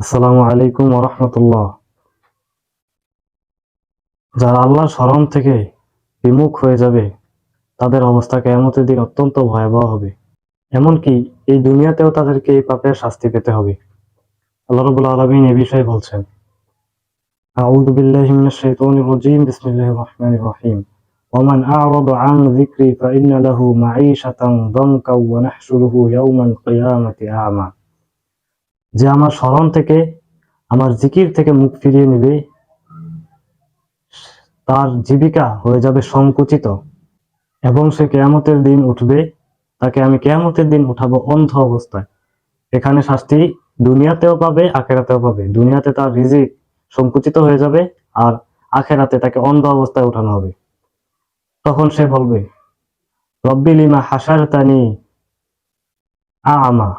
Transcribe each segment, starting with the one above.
আসসালামু আলাইকুম রহমতুল্লাহ যারা আল্লাহর স্মরণ থেকে বিমুখ হয়ে যাবে তাদের অবস্থা কেয়ামতের দিন অত্যন্ত ভয়াবহ হবে এমনকি এই দুনিয়াতেও তাদেরকে এই পাপের শাস্তি পেতে হবে আল্লাহ রবুল আলমিন এ বিষয়ে বলছেন أعوذ بالله من الشيطان الرجيم بسم الله الرحمن الرحيم ومن أعرض عن ذكري فإن له معيشة ضنكا ونحشره يوم القيامة أعمى যে আমার স্মরণ থেকে, আমার জিকির থেকে মুখ ফিরিয়ে নেবে, তার জীবিকা হয়ে যাবে সংকুচিত। এবং সে কেয়ামতের দিন উঠবে, তাকে আমি কেয়ামতের দিন উঠাবো অন্ধ অবস্থায়। এখানে শাস্তি দুনিয়াতেও পাবে, আখেরাতেও পাবে। দুনিয়াতে তার রিজিক সংকুচিত হয়ে যাবে আর আখেরাতে তাকে অন্ধ অবস্থায় উঠানো হবে। তখন সে বলবে রব্বিলিমা হাসার তানি আমা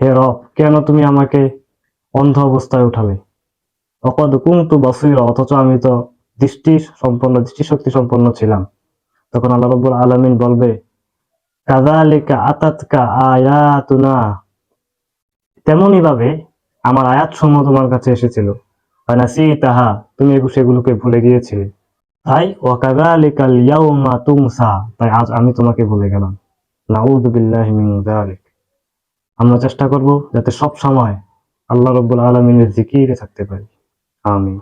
হে রব, কেন তুমি আমাকে অন্ধ অবস্থায় উঠালে? অকদ কুমতু বসির, অথচ আমি তো দৃষ্টি সম্পন্ন দৃষ্টিশক্তি সম্পন্ন ছিলাম। তখন আল্লাহ রব্বুল আলমিন বলবে আতাতকা আয়াতুনা। তেমনই ভাবে আমার আয়াত সমূহ তোমার কাছে এসেছিল। ফানাসি তাহা তুমি সেগুলোকে ভুলে গিয়েছিলে। তাই ওয়াকাদালিকাল ইয়াউমা তুমসা তাই আজ আমি তোমাকে ভুলে গেলাম। বিল্লাহি মিন আমরা চেষ্টা করব যাতে সব সময় আল্লাহ রব্বুল আলমিনের জিকিরে থাকতে পারি। আমিন।